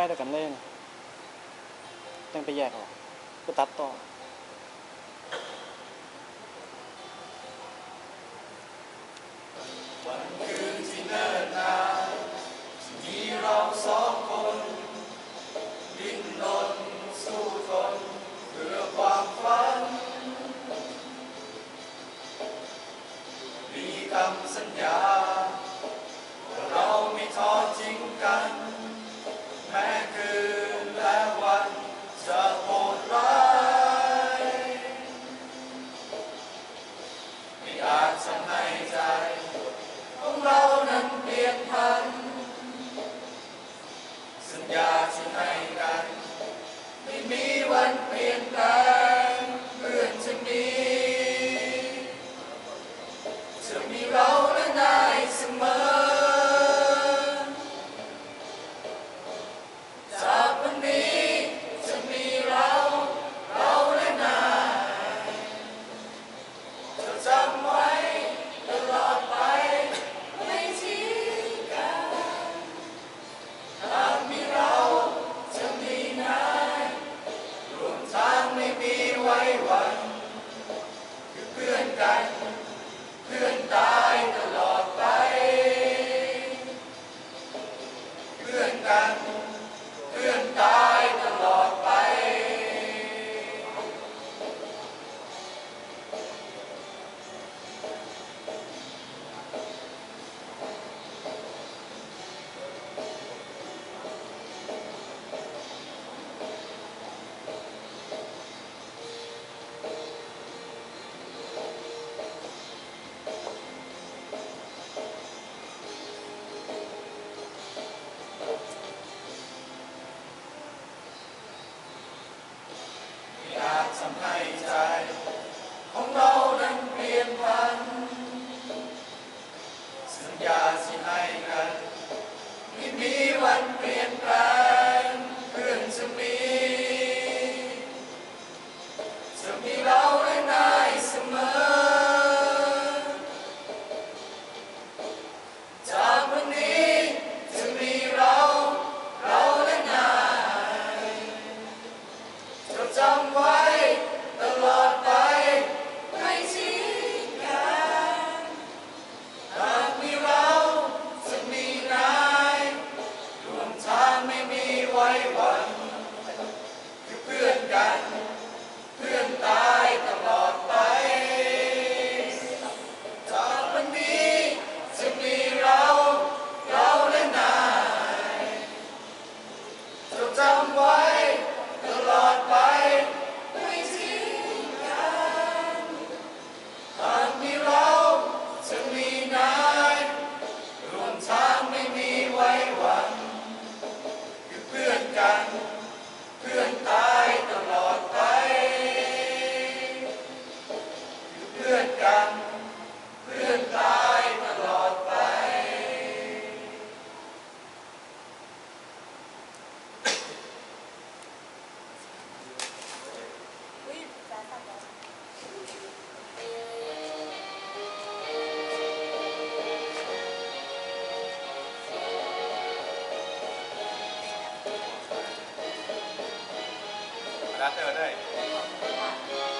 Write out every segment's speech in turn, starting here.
ไปแต่กันเลยยังไปแยกออกก็ตัดต่อวันคืนที่เนิ่นนานมีเราสองคนดิ้นรนสู้ทนเพื่อความฝัน มีคำสัญญา เราไม่ทอดทิ้งกัน 对不对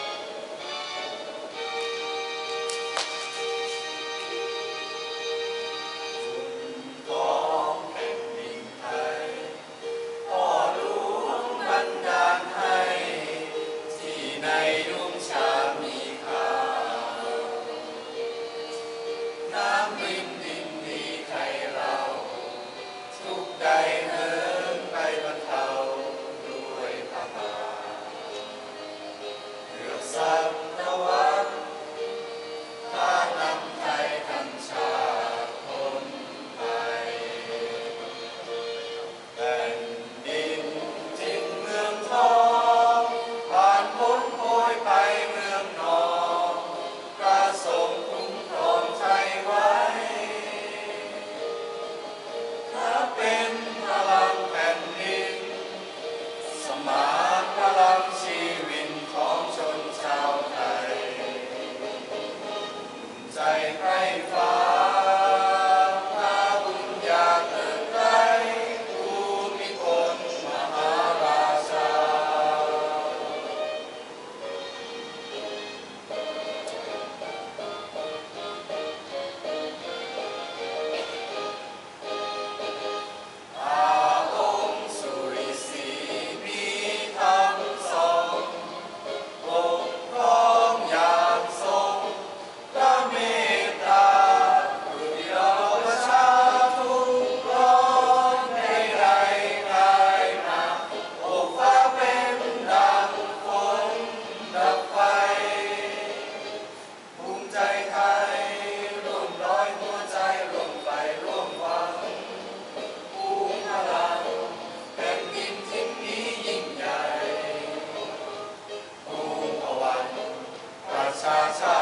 ชา